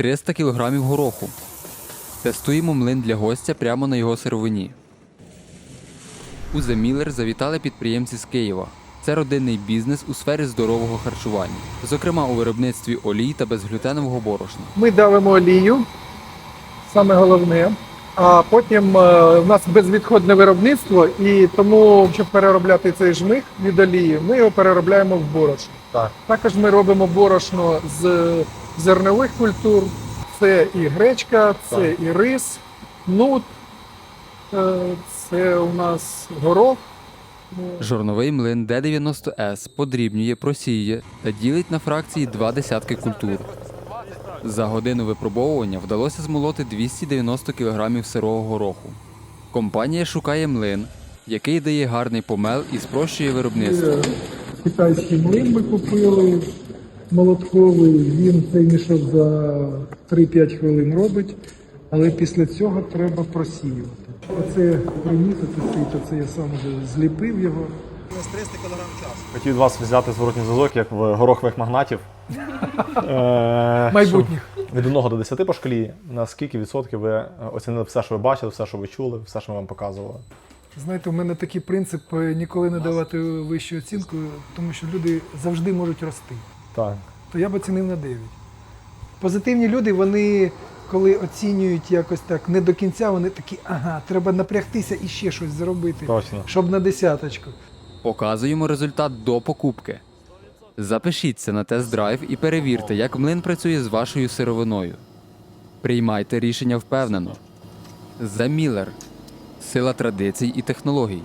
300 кг гороху. Тестуємо млин для гостя прямо на його сировині. У Miller завітали підприємці з Києва. Це родинний бізнес у сфері здорового харчування, зокрема у виробництві олій та безглютенового борошна. Ми давимо олію, саме головне. А потім е, у нас безвідходне виробництво, і тому, щоб переробляти цей жмих від олії, ми його переробляємо в борошно. Так. Також ми робимо борошно з зернових культур. Це і гречка, це і рис, нут, е, це у нас горох. Жорновий млин D90S подрібнює, просіює та ділить на фракції два десятки культур. За годину випробовування вдалося змолоти 290 кг сирого гороху. Компанія шукає млин, який дає гарний помел і спрощує виробництво. Китайський млин ми купили, молотковий, він цей мішок за 3-5 хвилин робить, але після цього треба просіювати. Оце приніс, оце сито, це я сам вже зліпив його. Хотів вас взяти зворотній зв'язок, як в горохових магнатів. Е, Майбутніх. Від 1 до 10 по шкалі, на скільки відсотків ви оцінили все, що ви бачили, все, що ви чули, все, що ми вам показували. Знаєте, у мене такий принцип ніколи не давати вищу оцінку, тому що люди завжди можуть рости. Так. То я б оцінив на 9. Позитивні люди, вони коли оцінюють якось так не до кінця, вони такі, ага, треба напрягтися і ще щось зробити, Точно. щоб на десяточку. Показуємо результат до покупки. Запишіться на тест-драйв і перевірте, як млин працює з вашою сировиною. Приймайте рішення впевнено. The Miller. Сила традицій і технологій.